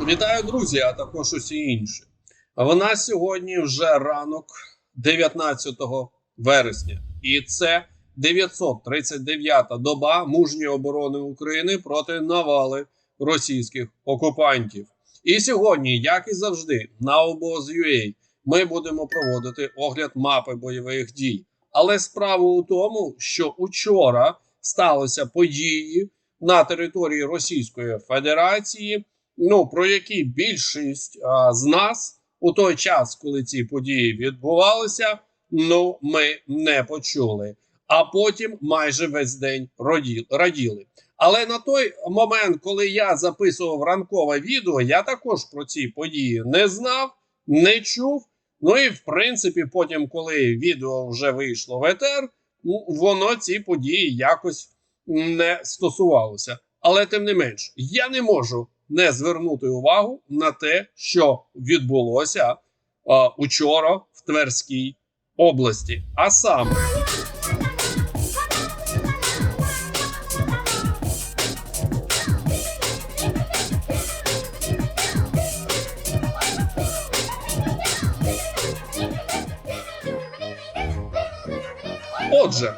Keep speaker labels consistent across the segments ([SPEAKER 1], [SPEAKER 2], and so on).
[SPEAKER 1] Вітаю, друзі, а також усі інші. В нас сьогодні вже ранок 19 вересня, і це 939-та доба мужньої оборони України проти навали російських окупантів. І сьогодні, як і завжди, на обоз.ua ми будемо проводити огляд мапи бойових дій. Але справа у тому, що учора сталися події на території Російської Федерації ну про які більшість а, з нас у той час, коли ці події відбувалися, ну ми не почули. А потім майже весь день раділи. Але на той момент, коли я записував ранкове відео, я також про ці події не знав, не чув. Ну і в принципі, потім, коли відео вже вийшло в етер, ну, воно ці події якось не стосувалося. Але тим не менш, я не можу не звернути увагу на те, що відбулося е, учора в Тверській області. А саме Отже,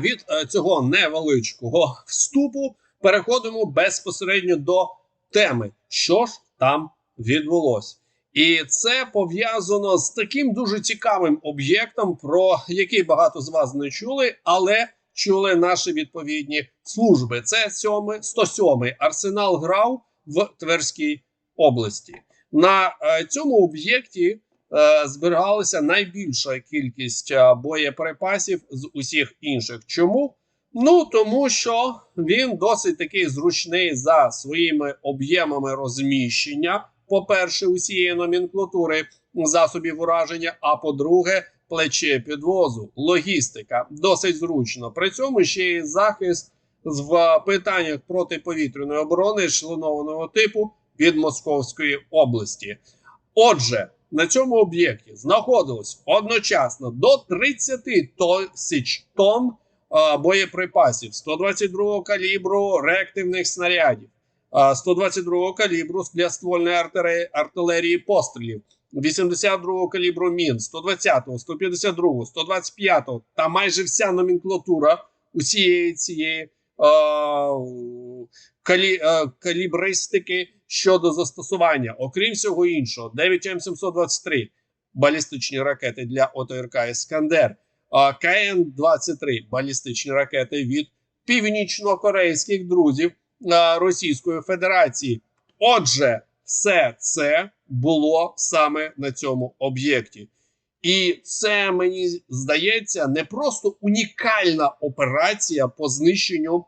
[SPEAKER 1] від е, цього невеличкого вступу переходимо безпосередньо до теми, що ж там відбулося. І це пов'язано з таким дуже цікавим об'єктом, про який багато з вас не чули, але чули наші відповідні служби. Це 107-й арсенал ГРАУ в Тверській області. На е, цьому об'єкті е, зберігалася найбільша кількість е, боєприпасів з усіх інших. Чому? Ну тому що він досить такий зручний за своїми об'ємами розміщення. По-перше, усієї номенклатури засобів ураження. А по-друге, плече підвозу, логістика досить зручно. При цьому ще й захист в питаннях протиповітряної оборони ешелонованого типу від Московської області. Отже, на цьому об'єкті знаходилось одночасно до 30 тисяч тонн а, боєприпасів 122 калібру реактивних снарядів, а, 122 калібру для ствольної артилерії, артилерії пострілів, 82 калібру мін, 120-го, 152, 125 та майже вся номенклатура усієї цієї а, калі, а, калібристики щодо застосування, окрім всього іншого, 9М723 балістичні ракети для ОТРК Іскандер. КН-23 балістичні ракети від північно-корейських друзів Російської Федерації. Отже, все це було саме на цьому об'єкті. І це мені здається не просто унікальна операція по знищенню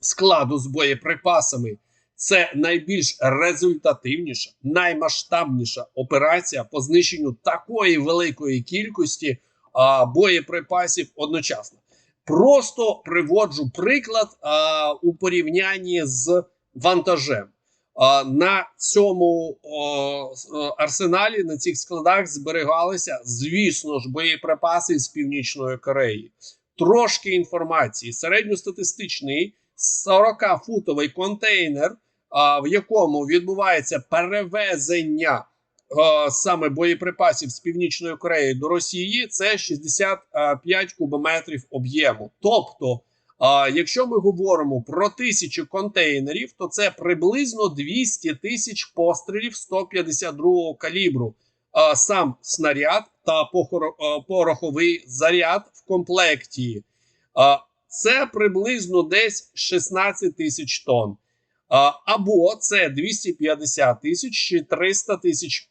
[SPEAKER 1] складу з боєприпасами. Це найбільш результативніша, наймасштабніша операція по знищенню такої великої кількості а, боєприпасів одночасно. Просто приводжу приклад а, у порівнянні з вантажем. А, на цьому о, арсеналі, на цих складах зберігалися, звісно ж, боєприпаси з Північної Кореї. Трошки інформації. Середньостатистичний 40-футовий контейнер, а, в якому відбувається перевезення саме боєприпасів з Північної Кореї до Росії, це 65 кубометрів об'єму. Тобто, е, якщо ми говоримо про тисячу контейнерів, то це приблизно 200 тисяч пострілів 152-го калібру. Е, сам снаряд та е, пороховий заряд в комплекті. Е, це приблизно десь 16 тисяч тонн. Або це 250 тисяч чи 300 тисяч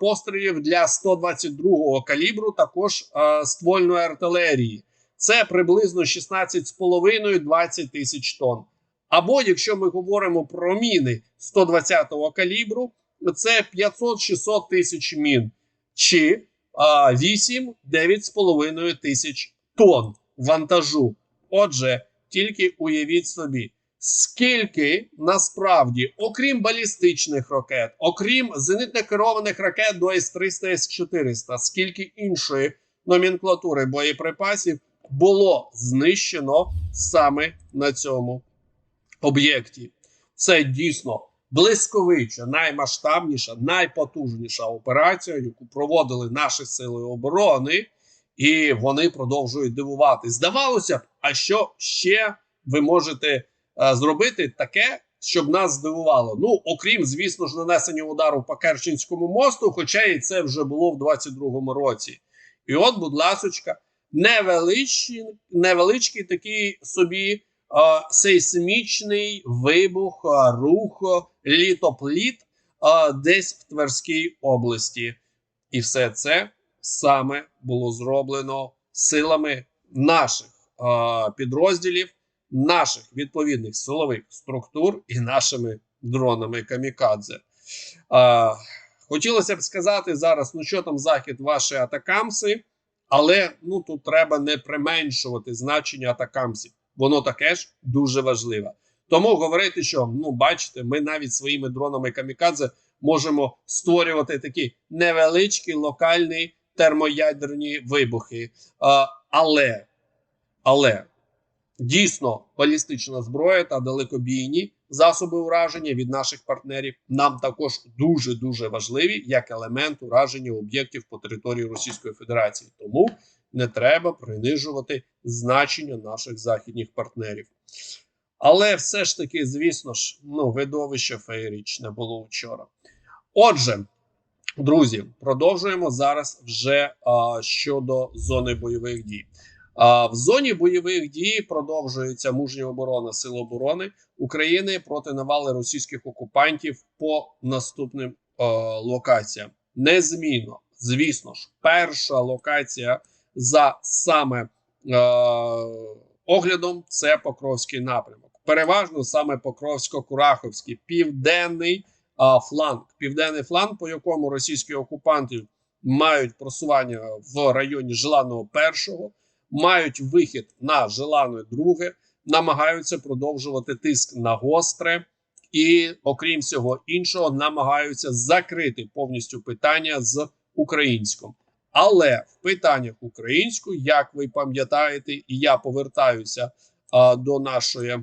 [SPEAKER 1] пострілів для 122-го калібру, також ствольної артилерії. Це приблизно 16,5-20 тисяч тонн. Або якщо ми говоримо про міни 120-го калібру, це 500-600 тисяч мін, чи а, 8-9,5 тисяч тонн вантажу. Отже, тільки уявіть собі, скільки насправді, окрім балістичних ракет, окрім зенитно керованих ракет до С-300, С-400, скільки іншої номенклатури боєприпасів було знищено саме на цьому об'єкті. Це дійсно блисковича, наймасштабніша, найпотужніша операція, яку проводили наші сили оборони, і вони продовжують дивувати. Здавалося б, а що ще ви можете зробити таке, щоб нас здивувало? Ну, окрім, звісно ж, нанесення удару по Керченському мосту, хоча і це вже було в 22-му році. І от, будь ласочка, невеличкий, невеличкий такий собі е, сейсмічний вибух, е, рух, е, літопліт е, десь в Тверській області. І все це саме було зроблено силами наших е, підрозділів, наших відповідних силових структур і нашими дронами камікадзе. Е, хотілося б сказати зараз, ну що там захід ваші атакамси, але ну тут треба не применшувати значення атакамсів. Воно таке ж дуже важливе. Тому говорити, що ну бачите, ми навіть своїми дронами камікадзе можемо створювати такі невеличкі локальні термоядерні вибухи. А, але, але дійсно балістична зброя та далекобійні засоби ураження від наших партнерів нам також дуже дуже важливі як елемент ураження об'єктів по території Російської Федерації. Тому не треба принижувати значення наших західних партнерів. Але все ж таки, звісно ж, ну, видовище феєрічне було вчора. Отже, друзі, продовжуємо зараз вже а, щодо зони бойових дій. В зоні бойових дій продовжується мужня оборона Сил оборони України проти навали російських окупантів по наступним а, локаціям. Незмінно, звісно ж, перша локація за саме е, оглядом це Покровський напрямок. Переважно саме Покровсько-Кураховський, південний е, фланг, південний фланг, по якому російські окупанти мають просування в районі Желаного першого, мають вихід на Желане друге, намагаються продовжувати тиск на гостре. І, окрім всього іншого, намагаються закрити повністю питання з українським. Але в питаннях українською, як ви пам'ятаєте, і я повертаюся а, до нашої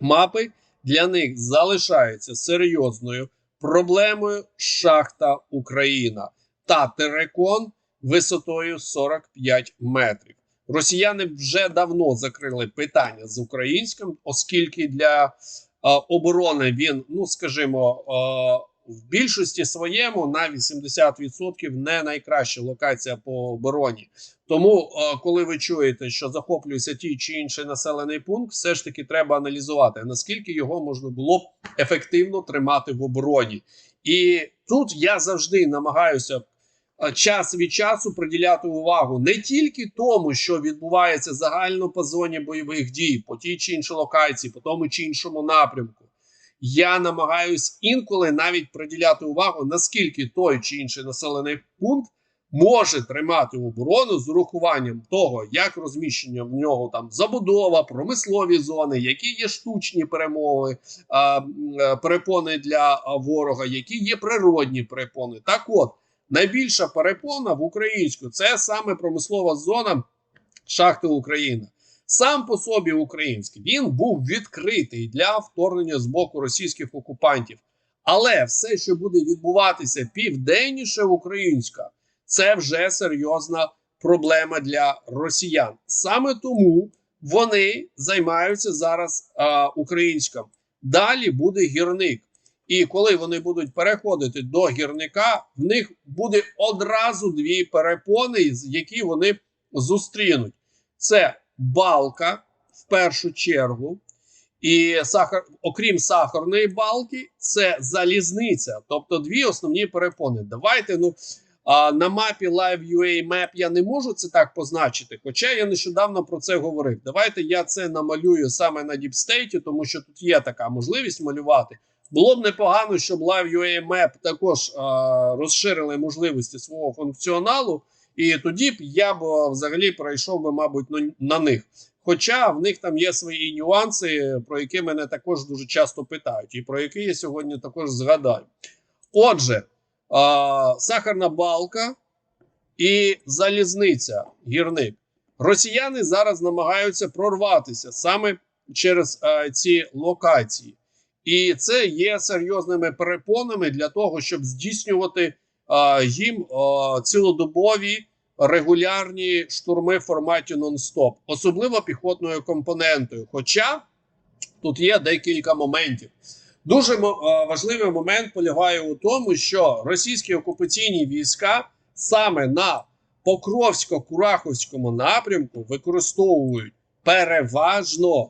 [SPEAKER 1] мапи, для них залишається серйозною проблемою шахта Україна та терекон висотою 45 метрів. Росіяни вже давно закрили питання з українським, оскільки для а, оборони він, ну скажімо, а, в більшості своєму на 80% не найкраща локація по обороні. Тому, е, коли ви чуєте, що захоплюється ті чи інший населений пункт, все ж таки треба аналізувати, наскільки його можна було б ефективно тримати в обороні. І тут я завжди намагаюся. Е, Час від часу приділяти увагу не тільки тому, що відбувається загально по зоні бойових дій, по тій чи іншій локації, по тому чи іншому напрямку, я намагаюсь інколи навіть приділяти увагу, наскільки той чи інший населений пункт може тримати оборону з урахуванням того, як розміщення в нього там забудова, промислові зони, які є штучні перемови, а, а, перепони для ворога, які є природні перепони. Так, от найбільша перепона в українську це саме промислова зона шахти Україна сам по собі український. Він був відкритий для вторгнення з боку російських окупантів. Але все, що буде відбуватися південніше українська, це вже серйозна проблема для росіян. Саме тому вони займаються зараз а, українським. Далі буде гірник. І коли вони будуть переходити до гірника, в них буде одразу дві перепони, які вони зустрінуть. Це балка в першу чергу. І сахар, окрім сахарної балки, це залізниця. Тобто дві основні перепони. Давайте ну а, на мапі Live.ua Map я не можу це так позначити. Хоча я нещодавно про це говорив. Давайте я це намалюю саме на діпстейті, тому що тут є така можливість малювати. Було б непогано, щоб Live.ua Map також а, розширили можливості свого функціоналу. І тоді б я б взагалі пройшов би, мабуть, на них. Хоча в них там є свої нюанси, про які мене також дуже часто питають, і про які я сьогодні також згадаю. Отже, а, сахарна балка і залізниця, гірник. Росіяни зараз намагаються прорватися саме через а, ці локації. І це є серйозними перепонами для того, щоб здійснювати а, їм а, цілодобові регулярні штурми в форматі нон-стоп, особливо піхотною компонентою. Хоча тут є декілька моментів. Дуже а, важливий момент полягає у тому, що російські окупаційні війська саме на Покровсько-Кураховському напрямку використовують переважно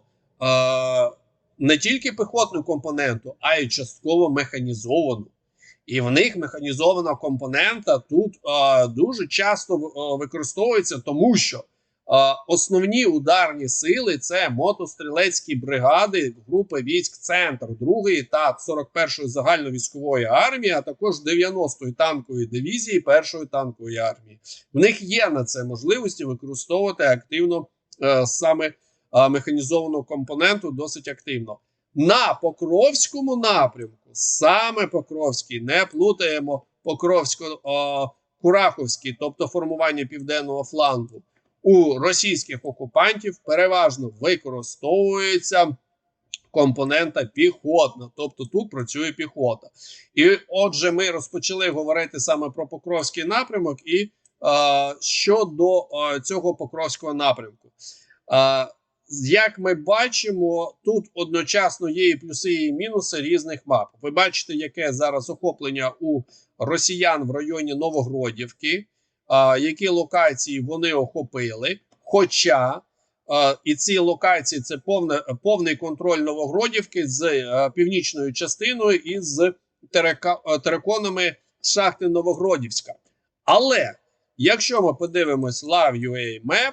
[SPEAKER 1] е, не тільки піхотну компоненту, а й частково механізовану. І в них механізована компонента тут е, дуже часто е, використовується, тому що е, основні ударні сили це мотострілецькі бригади групи військ Центр 2 та 41-ї загальновійськової армії, а також 90-ї танкової дивізії першої танкової армії. В них є на це можливості використовувати активно е, саме е, механізовану компоненту досить активно. На Покровському напрямку, саме Покровський, не плутаємо Покровсько-Кураховський, тобто формування південного флангу, у російських окупантів переважно використовується компонента піхотна, тобто тут працює піхота. І отже, ми розпочали говорити саме про Покровський напрямок і е, щодо е, цього Покровського напрямку. Е, як ми бачимо, тут одночасно є і плюси, і мінуси різних мап. Ви бачите, яке зараз охоплення у росіян в районі Новогродівки, а, які локації вони охопили. Хоча а, і ці локації це повне, повний контроль Новогродівки з а, північною частиною і з терека, а, шахти Новогродівська. Але якщо ми подивимось Love.ua Map, е,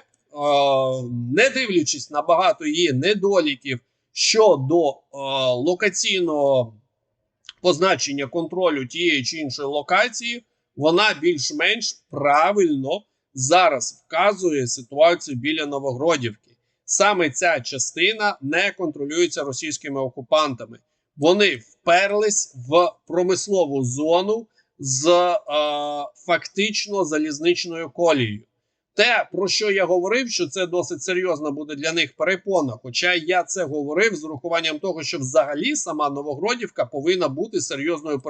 [SPEAKER 1] не дивлячись на багато її недоліків щодо е, локаційного позначення контролю тієї чи іншої локації, вона більш-менш правильно зараз вказує ситуацію біля Новогродівки. Саме ця частина не контролюється російськими окупантами. Вони вперлись в промислову зону з е, фактично залізничною колією. Те, про що я говорив, що це досить серйозна буде для них перепона. Хоча я це говорив з урахуванням того, що взагалі сама Новогродівка повинна бути серйозною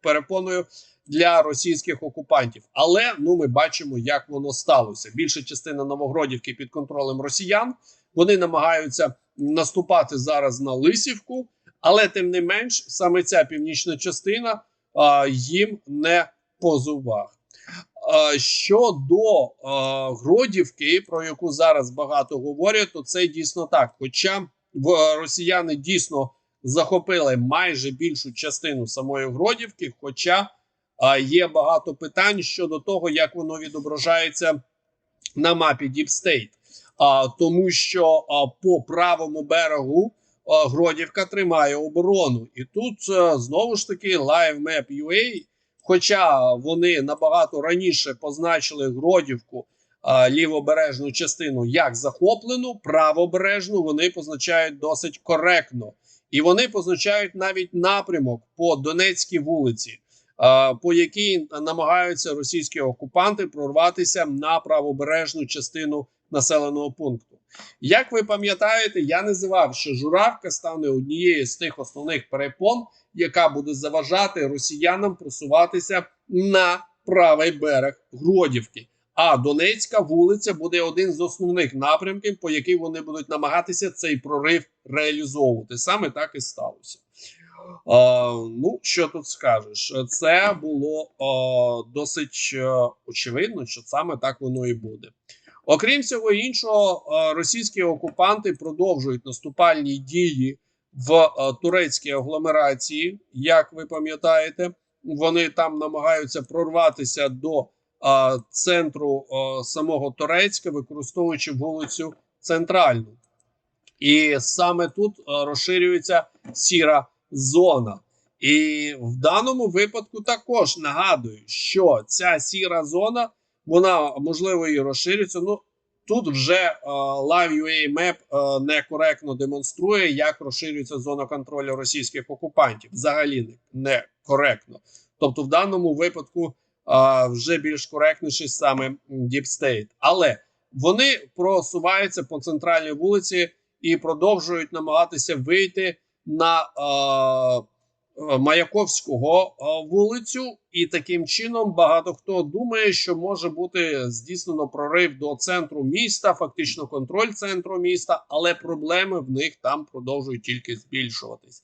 [SPEAKER 1] перепоною для російських окупантів. Але ну ми бачимо, як воно сталося. Більша частина Новогродівки під контролем росіян. Вони намагаються наступати зараз на Лисівку, але тим не менш, саме ця північна частина а, їм не по зубах. А, Щодо Гродівки, про яку зараз багато говорять, то це дійсно так. Хоча росіяни дійсно захопили майже більшу частину самої Гродівки, хоча є багато питань щодо того, як воно відображається на мапі State. А, тому що а, по правому берегу а, Гродівка тримає оборону, і тут а, знову ж таки Live Map UA Хоча вони набагато раніше позначили Гродівку лівобережну частину як захоплену, правобережну вони позначають досить коректно, і вони позначають навіть напрямок по Донецькій вулиці, по якій намагаються російські окупанти прорватися на правобережну частину населеного пункту. Як ви пам'ятаєте, я називав, що Журавка стане однією з тих основних перепон, яка буде заважати росіянам просуватися на правий берег Гродівки. А Донецька вулиця буде один з основних напрямків, по яким вони будуть намагатися цей прорив реалізовувати. Саме так і сталося. А, ну, що тут скажеш? Це було а, досить а, очевидно, що саме так воно і буде. Окрім всього іншого, російські окупанти продовжують наступальні дії в турецькій агломерації. Як ви пам'ятаєте, вони там намагаються прорватися до центру самого Турецька, використовуючи вулицю Центральну. І саме тут розширюється сіра зона. І в даному випадку також нагадую, що ця сіра зона, вона можливо і розширюється. Ну тут вже е, Live.ua Map е, некоректно демонструє, як розширюється зона контролю російських окупантів. Взагалі не, не коректно. Тобто, в даному випадку е, вже більш коректніший саме Deep State. Але вони просуваються по центральній вулиці і продовжують намагатися вийти на Маяковського е, вулицю, і таким чином багато хто думає, що може бути здійснено прорив до центру міста, фактично контроль центру міста, але проблеми в них там продовжують тільки збільшуватись.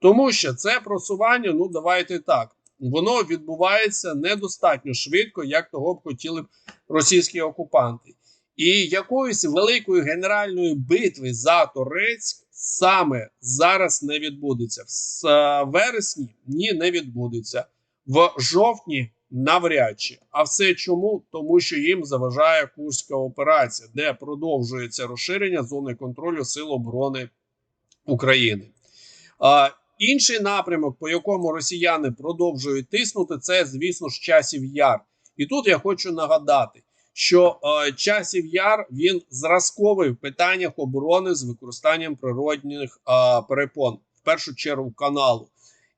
[SPEAKER 1] Тому що це просування, ну давайте так, воно відбувається недостатньо швидко, як того б хотіли б російські окупанти. І якоїсь великої генеральної битви за Торецьк саме зараз не відбудеться. В е, вересні ні, не відбудеться. В жовтні навряд чи. А все чому? Тому що їм заважає Курська операція, де продовжується розширення зони контролю Сил оборони України. А, інший напрямок, по якому росіяни продовжують тиснути, це, звісно ж, часів яр. І тут я хочу нагадати, що е, часів яр він зразковий в питаннях оборони з використанням природних е, перепон, в першу чергу каналу.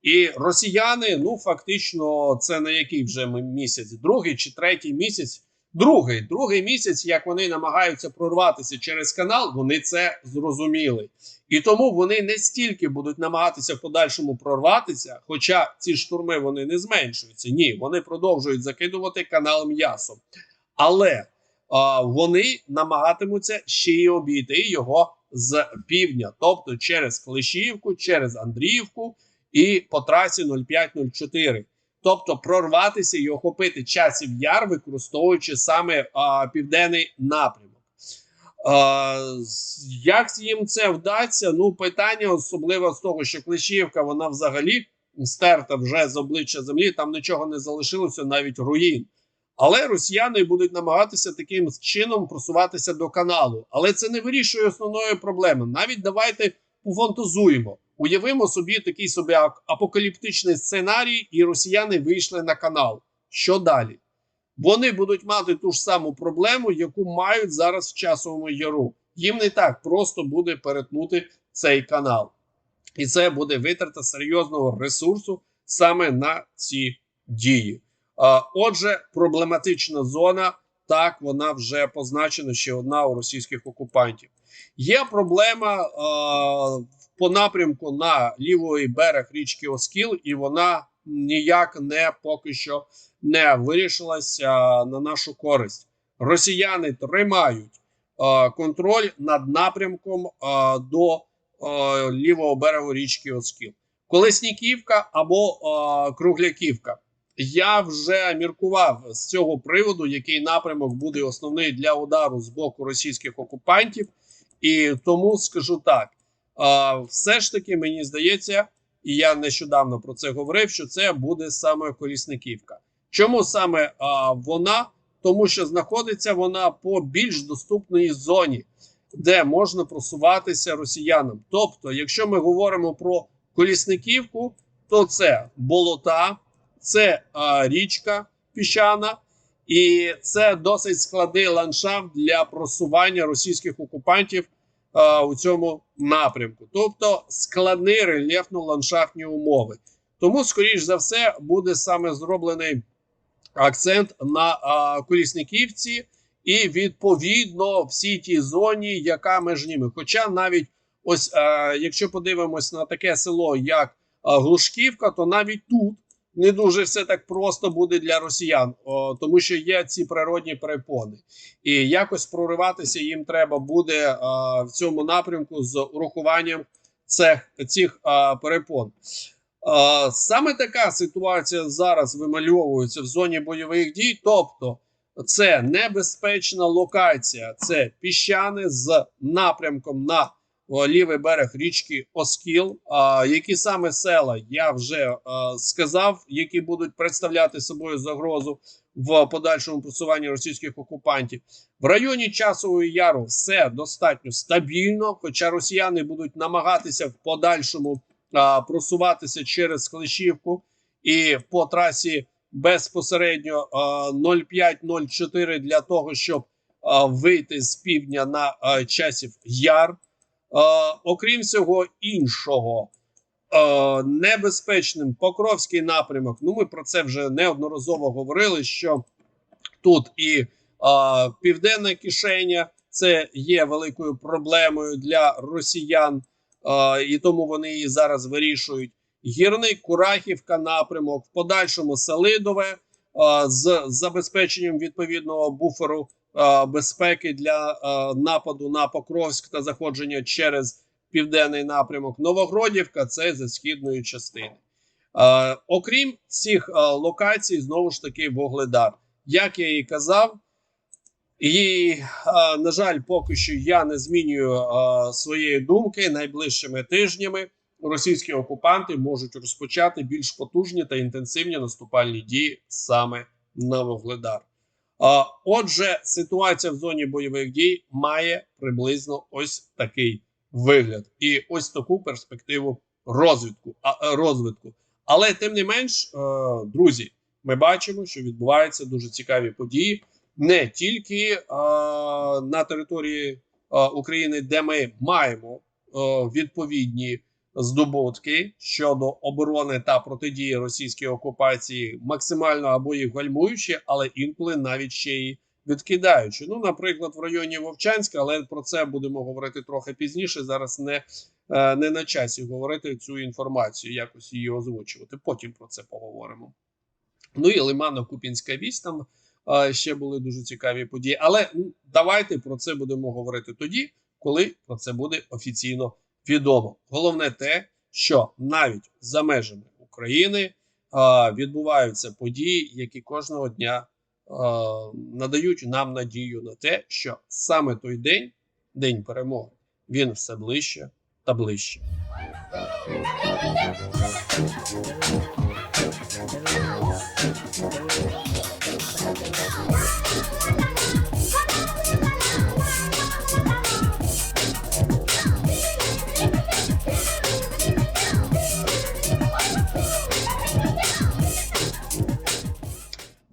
[SPEAKER 1] І росіяни, ну фактично, це на який вже місяць, другий чи третій місяць. Другий, другий місяць, як вони намагаються прорватися через канал, вони це зрозуміли. І тому вони не стільки будуть намагатися в подальшому прорватися, хоча ці штурми вони не зменшуються. Ні, вони продовжують закидувати канал м'ясом. Але а, вони намагатимуться ще й обійти його з півдня, тобто через Клещіївку, через Андріївку і по трасі 0504. Тобто прорватися і охопити часів яр, використовуючи саме а, південний напрямок. А, як їм це вдасться? Ну, питання особливо з того, що Клещіївка, вона взагалі стерта вже з обличчя землі, там нічого не залишилося, навіть руїн. Але росіяни будуть намагатися таким чином просуватися до каналу. Але це не вирішує основної проблеми. Навіть давайте пофантазуємо. Уявимо собі такий собі апокаліптичний сценарій, і росіяни вийшли на канал. Що далі? Вони будуть мати ту ж саму проблему, яку мають зараз в часовому яру. Їм не так просто буде перетнути цей канал. І це буде витрата серйозного ресурсу саме на ці дії. А, Отже, проблематична зона, так вона вже позначена ще одна у російських окупантів. Є проблема а, по напрямку на лівий берег річки Оскіл, і вона ніяк не поки що не вирішилася на нашу користь. Росіяни тримають а, контроль над напрямком а, до лівого берегу річки Оскіл. Колесніківка або а, Кругляківка. Я вже міркував з цього приводу, який напрямок буде основний для удару з боку російських окупантів, і тому скажу так: все ж таки мені здається, і я нещодавно про це говорив, що це буде саме Колісниківка. Чому саме вона? Тому що знаходиться вона по більш доступній зоні, де можна просуватися росіянам. Тобто, якщо ми говоримо про Колісниківку, то це болота, це а, річка піщана, і це досить складний ландшафт для просування російських окупантів а, у цьому напрямку. Тобто складні рельєфно-ландшафтні умови. Тому, скоріш за все, буде саме зроблений акцент на а, Колісниківці і відповідно всій тій зоні, яка між ними. Хоча навіть ось а, якщо подивимось на таке село, як Глушківка, то навіть тут не дуже все так просто буде для росіян, о, тому що є ці природні перепони, і якось прориватися їм треба буде а, в цьому напрямку з урахуванням цих, цих а, перепон. А, Саме така ситуація зараз вимальовується в зоні бойових дій. Тобто, це небезпечна локація, це піщани з напрямком на о, лівий берег річки Оскіл. Які саме села я вже а, сказав, які будуть представляти собою загрозу в подальшому просуванні російських окупантів. В районі часової яру все достатньо стабільно, хоча росіяни будуть намагатися в подальшому просуватися через Клещівку і по трасі безпосередньо а, 0504 для того, щоб вийти з півдня на часів яр. А, окрім всього іншого, а, небезпечним Покровський напрямок. Ну, ми про це вже неодноразово говорили. Що тут і а, південна кишеня це є великою проблемою для росіян. е, і тому вони її зараз вирішують. Гірник, Курахівка, напрямок, в подальшому Селидове е, з забезпеченням відповідного буферу е, безпеки для е, нападу на Покровськ та заходження через південний напрямок. Новогродівка це за східної частини. Е, окрім цих е, локацій, знову ж таки, Вогледар. Як я і казав, і, е, на жаль, поки що я не змінюю е, своєї думки найближчими тижнями. Російські окупанти можуть розпочати більш потужні та інтенсивні наступальні дії саме на Вогледар. Отже, ситуація в зоні бойових дій має приблизно ось такий вигляд і ось таку перспективу розвитку. Е, розвитку. Але тим не менш, е, друзі, ми бачимо, що відбуваються дуже цікаві події не тільки на території е, України, де ми маємо відповідні здобутки щодо оборони та протидії російській окупації, максимально або їх гальмуючи, але інколи навіть ще й відкидаючи. Ну, наприклад, в районі Вовчанська, але про це будемо говорити трохи пізніше. Зараз не, е, не на часі говорити цю інформацію, якось її озвучувати. Потім про це поговоримо. Ну і Лимано-Купінська вісь там е, ще були дуже цікаві події. Але давайте про це будемо говорити тоді, коли про це буде офіційно відомо. Головне те, що навіть за межами України е, відбуваються події, які кожного дня е, надають нам надію на те, що саме той день, день перемоги, він все ближче та ближче.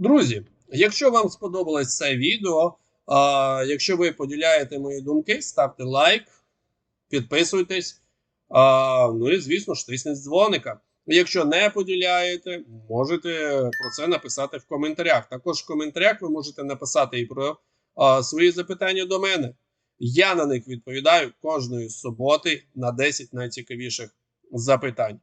[SPEAKER 1] Друзі, якщо вам сподобалось це відео, а, якщо ви поділяєте мої думки, ставте лайк, підписуйтесь. А, ну і звісно ж, тисніть дзвоника. Якщо не поділяєте, можете про це написати в коментарях. Також в коментарях ви можете написати і про а, свої запитання до мене. Я на них відповідаю кожної суботи на 10 найцікавіших запитань.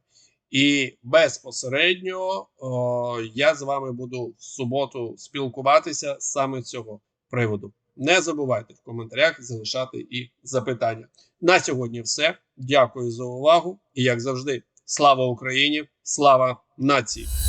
[SPEAKER 1] І безпосередньо о, я з вами буду в суботу спілкуватися саме цього приводу. Не забувайте в коментарях залишати і запитання. На сьогодні все. Дякую за увагу. І як завжди, слава Україні! Слава нації!